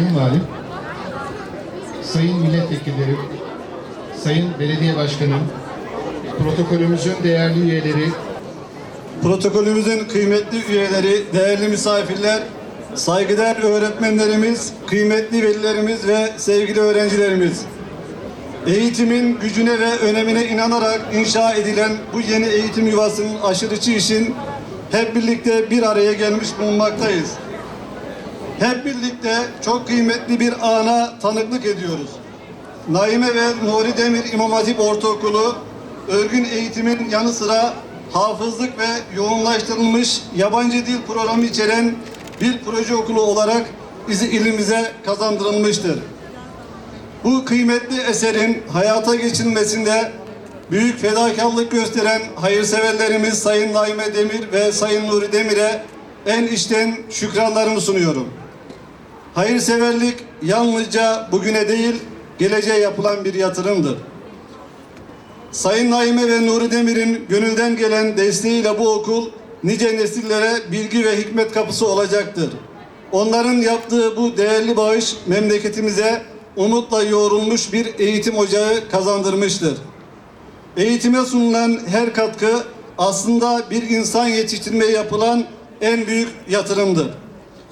Sayın Valim, Sayın Milletvekilleri, Sayın Belediye Başkanım, protokolümüzün değerli üyeleri, Protokolümüzün kıymetli üyeleri, değerli misafirler, saygıdeğer öğretmenlerimiz, kıymetli velilerimiz ve sevgili öğrencilerimiz. Eğitimin gücüne ve önemine inanarak inşa edilen bu yeni eğitim yuvasının aşırıcı için hep birlikte bir araya gelmiş bulunmaktayız. Hep birlikte çok kıymetli bir ana tanıklık ediyoruz. Naime ve Nuri Demir İmam Hatip Ortaokulu örgün eğitimin yanı sıra hafızlık ve yoğunlaştırılmış yabancı dil programı içeren bir proje okulu olarak bizi ilimize kazandırılmıştır. Bu kıymetli eserin hayata geçirilmesinde büyük fedakarlık gösteren hayırseverlerimiz Sayın Naime Demir ve Sayın Nuri Demir'e en içten şükranlarımı sunuyorum. Hayırseverlik yalnızca bugüne değil, geleceğe yapılan bir yatırımdır. Sayın Naime ve Nuri Demir'in gönülden gelen desteğiyle bu okul nice nesillere bilgi ve hikmet kapısı olacaktır. Onların yaptığı bu değerli bağış memleketimize umutla yoğrulmuş bir eğitim ocağı kazandırmıştır. Eğitime sunulan her katkı aslında bir insan yetiştirmeye yapılan en büyük yatırımdır.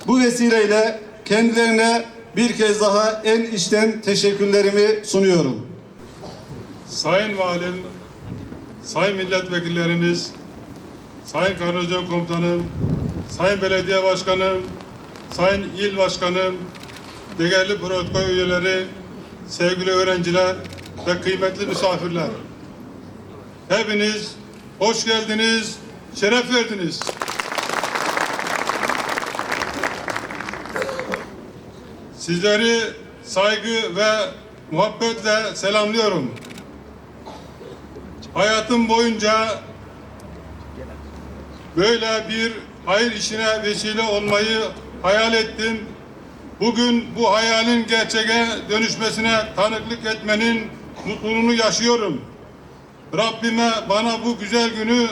Bu vesileyle kendilerine bir kez daha en içten teşekkürlerimi sunuyorum. Sayın Valim, Sayın Milletvekillerimiz, Sayın Karnözyon Komutanım, Sayın Belediye Başkanım, Sayın İl Başkanım, değerli protokol üyeleri, sevgili öğrenciler ve kıymetli misafirler. Hepiniz hoş geldiniz, şeref verdiniz. Sizleri saygı ve muhabbetle selamlıyorum. Hayatım boyunca böyle bir hayır işine vesile olmayı hayal ettim. Bugün bu hayalin gerçeğe dönüşmesine tanıklık etmenin mutluluğunu yaşıyorum. Rabbime bana bu güzel günü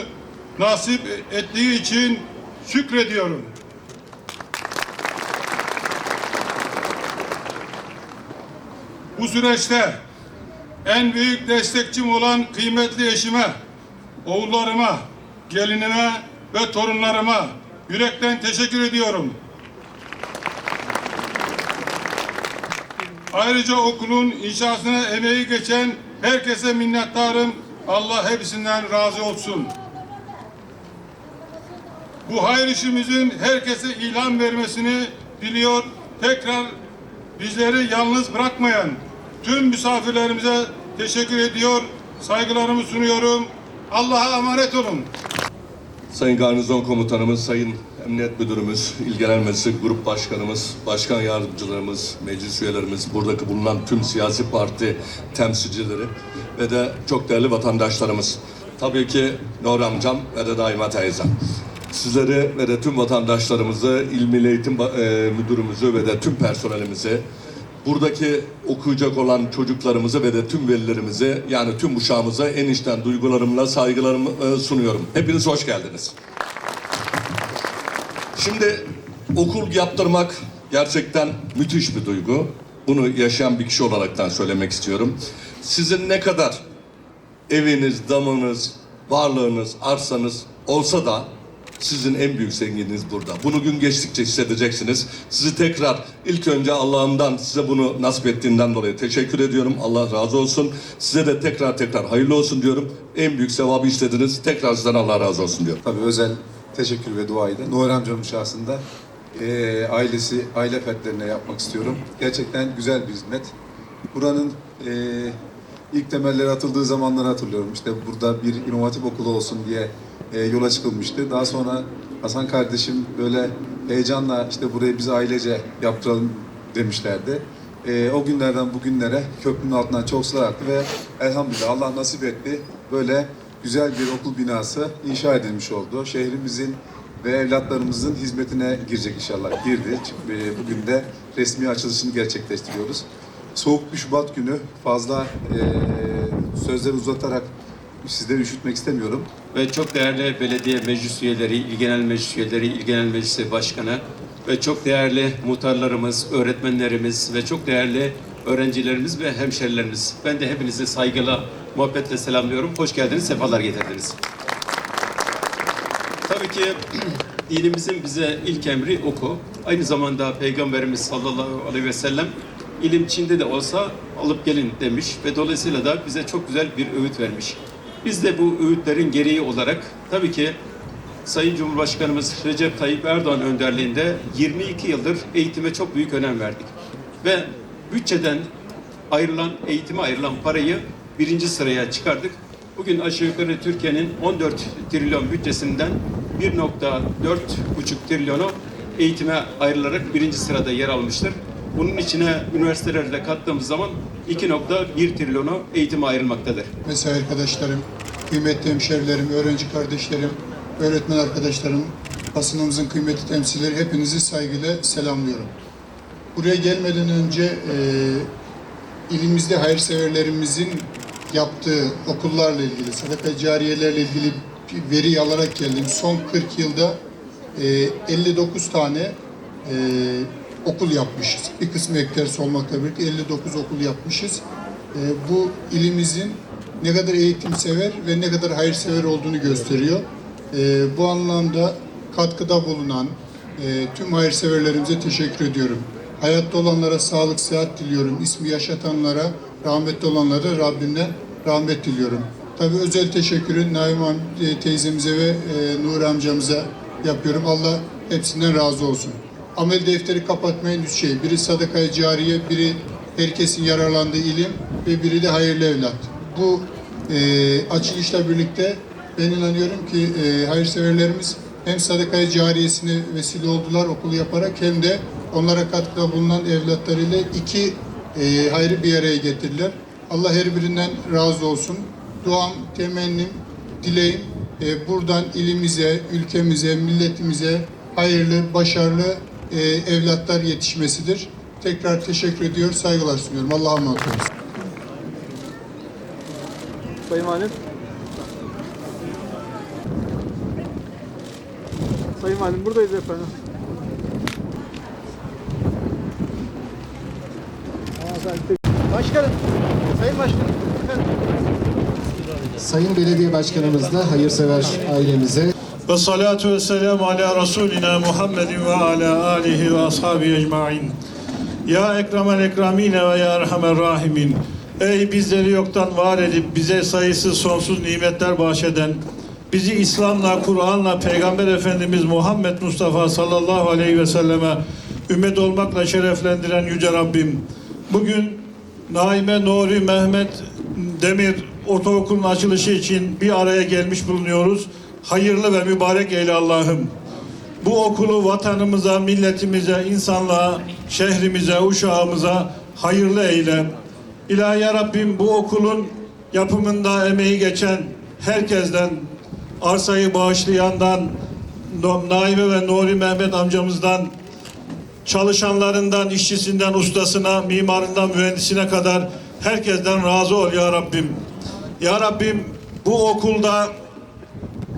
nasip ettiği için şükrediyorum. Bu süreçte en büyük destekçim olan kıymetli eşime, oğullarıma, gelinime ve torunlarıma yürekten teşekkür ediyorum. Ayrıca okulun inşasına emeği geçen herkese minnettarım. Allah hepsinden razı olsun. Bu hayır işimizin herkese ilan vermesini diliyor. Tekrar bizleri yalnız bırakmayan tüm misafirlerimize teşekkür ediyor. Saygılarımı sunuyorum. Allah'a emanet olun. Sayın Garnizon Komutanımız, Sayın Emniyet Müdürümüz, İl Genel Meclisi Grup Başkanımız, Başkan Yardımcılarımız, meclis üyelerimiz, buradaki bulunan tüm siyasi parti temsilcileri ve de çok değerli vatandaşlarımız. Tabii ki Nur amcam ve de Daima teyzem. Sizleri ve de tüm vatandaşlarımızı, İl Milli Eğitim e, Müdürümüzü ve de tüm personelimizi, buradaki okuyacak olan çocuklarımızı ve de tüm velilerimizi yani tüm uşağımıza en içten duygularımla saygılarımı e, sunuyorum. Hepiniz hoş geldiniz. Şimdi okul yaptırmak gerçekten müthiş bir duygu. Bunu yaşayan bir kişi olaraktan söylemek istiyorum. Sizin ne kadar eviniz, damınız, varlığınız, arsanız olsa da sizin en büyük zengininiz burada. Bunu gün geçtikçe hissedeceksiniz. Sizi tekrar ilk önce Allah'ımdan size bunu nasip ettiğinden dolayı teşekkür ediyorum. Allah razı olsun. Size de tekrar tekrar hayırlı olsun diyorum. En büyük sevabı işlediniz. Tekrar sizden Allah razı olsun diyorum. Tabii özel teşekkür ve duayı da Nuher amcamın şahsında eee, ailesi, aile fertlerine yapmak istiyorum. Gerçekten güzel bir hizmet. Buranın eee, ilk temelleri atıldığı zamanları hatırlıyorum. İşte burada bir Hatip okulu olsun diye eee, yola çıkılmıştı. Daha sonra Hasan kardeşim böyle heyecanla işte burayı biz ailece yaptıralım demişlerdi. Eee, o günlerden bugünlere köprünün altından çok sular aktı ve elhamdülillah Allah nasip etti. Böyle güzel bir okul binası inşa edilmiş oldu. Şehrimizin ve evlatlarımızın hizmetine girecek inşallah. Girdi. Ee, Bugün de resmi açılışını gerçekleştiriyoruz. Soğuk bir Şubat günü fazla e, sözleri uzatarak sizleri üşütmek istemiyorum. ve çok değerli belediye meclis üyeleri, il genel meclis üyeleri, il genel meclisi başkanı, ve çok değerli muhtarlarımız, öğretmenlerimiz ve çok değerli öğrencilerimiz ve hemşerilerimiz. Ben de hepinizi saygıyla, muhabbetle selamlıyorum. Hoş geldiniz, sefalar getirdiniz. Tabii ki dinimizin bize ilk emri oku. Aynı zamanda Peygamberimiz sallallahu aleyhi ve sellem ilim Çin'de de olsa alıp gelin demiş ve dolayısıyla da bize çok güzel bir öğüt vermiş. Biz de bu öğütlerin gereği olarak tabii ki Sayın Cumhurbaşkanımız Recep Tayyip Erdoğan önderliğinde 22 yıldır eğitime çok büyük önem verdik. Ve bütçeden ayrılan, eğitime ayrılan parayı birinci sıraya çıkardık. Bugün aşağı yukarı Türkiye'nin 14 trilyon bütçesinden 1.4,5 trilyonu eğitime ayrılarak birinci sırada yer almıştır. Bunun içine üniversiteleri kattığımız zaman 2.1 trilyonu eğitime ayrılmaktadır. mesai arkadaşlarım, kıymetli hemşerilerim, öğrenci kardeşlerim, öğretmen arkadaşlarım, basınımızın kıymetli temsilcileri hepinizi saygıyla selamlıyorum. Buraya gelmeden önce e, ilimizde hayırseverlerimizin yaptığı okullarla ilgili, sadaka cariyelerle ilgili bir veri alarak geldim. Son 40 yılda e, 59 tane e, okul yapmışız. Bir kısmı eklersi olmakla birlikte 59 okul yapmışız. E, bu ilimizin ne kadar eğitimsever ve ne kadar hayırsever olduğunu gösteriyor. E, bu anlamda katkıda bulunan e, tüm hayırseverlerimize teşekkür ediyorum. Hayatta olanlara sağlık, sıhhat diliyorum. İsmi yaşatanlara, rahmetli olanlara Rabbimden rahmet diliyorum. Tabii özel teşekkürü Naim e, teyzemize ve e, Nur amcamıza yapıyorum. Allah hepsinden razı olsun. Amel defteri kapatmayın üç şey. Biri sadakaya cariye, biri herkesin yararlandığı ilim ve biri de hayırlı evlat. Bu e, açılışla birlikte ben inanıyorum ki e, hayırseverlerimiz hem sadakaya cariyesine vesile oldular okulu yaparak hem de onlara katkıda bulunan evlatlarıyla iki e, hayrı bir araya getirdiler. Allah her birinden razı olsun. Duam, temennim, dileğim e, buradan ilimize, ülkemize, milletimize hayırlı, başarılı e, evlatlar yetişmesidir. Tekrar teşekkür ediyor, saygılar sunuyorum. Allah'a emanet olun. Sayın Valim. Sayın Valim buradayız efendim. Başkanım. Sayın Başkanım. Efendim. Sayın Belediye Başkanımızla hayırsever ailemize Ve salatu ve selamu ala Resulina Muhammedin ve ala alihi ve ashabi ecmain. Ya ekremel ekramine ve ya erhamer rahimin. Ey bizleri yoktan var edip bize sayısız sonsuz nimetler bahşeden, bizi İslam'la, Kur'an'la, Peygamber Efendimiz Muhammed Mustafa sallallahu aleyhi ve selleme ümmet olmakla şereflendiren Yüce Rabbim. Bugün Naime Nuri Mehmet Demir Ortaokulu'nun açılışı için bir araya gelmiş bulunuyoruz. Hayırlı ve mübarek eyle Allah'ım. Bu okulu vatanımıza, milletimize, insanlığa, şehrimize, uşağımıza hayırlı eyle. İlahi Rabbim bu okulun yapımında emeği geçen herkesten, arsayı bağışlayandan, Naime ve Nuri Mehmet amcamızdan, çalışanlarından, işçisinden, ustasına, mimarından, mühendisine kadar herkesten razı ol ya Rabbim. Ya Rabbim bu okulda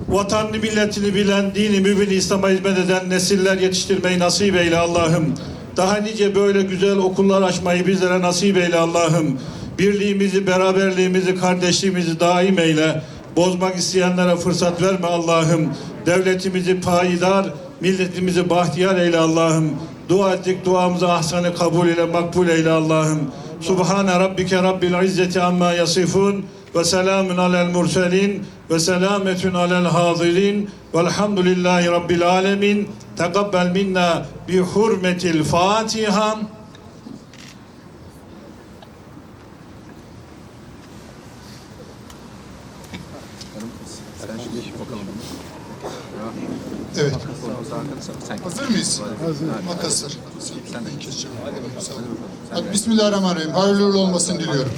vatanını milletini bilen, dini mübin İslam'a hizmet eden nesiller yetiştirmeyi nasip eyle Allah'ım. Daha nice böyle güzel okullar açmayı bizlere nasip eyle Allah'ım. Birliğimizi, beraberliğimizi, kardeşliğimizi daim eyle. Bozmak isteyenlere fırsat verme Allah'ım. Devletimizi payidar, milletimizi bahtiyar eyle Allah'ım. Dua ettik duamızı ahsanı kabul ile makbul eyle Allah'ım. Subhane rabbike rabbil izzeti amma yasifun ve selamun alel murselin ve selametun alel hadirin velhamdülillahi rabbil alemin tekabbel minna bi hurmetil Fatiha Evet. Hazır mıyız? Hazır. Hadi Bismillahirrahmanirrahim. Hayırlı olmasını diliyorum.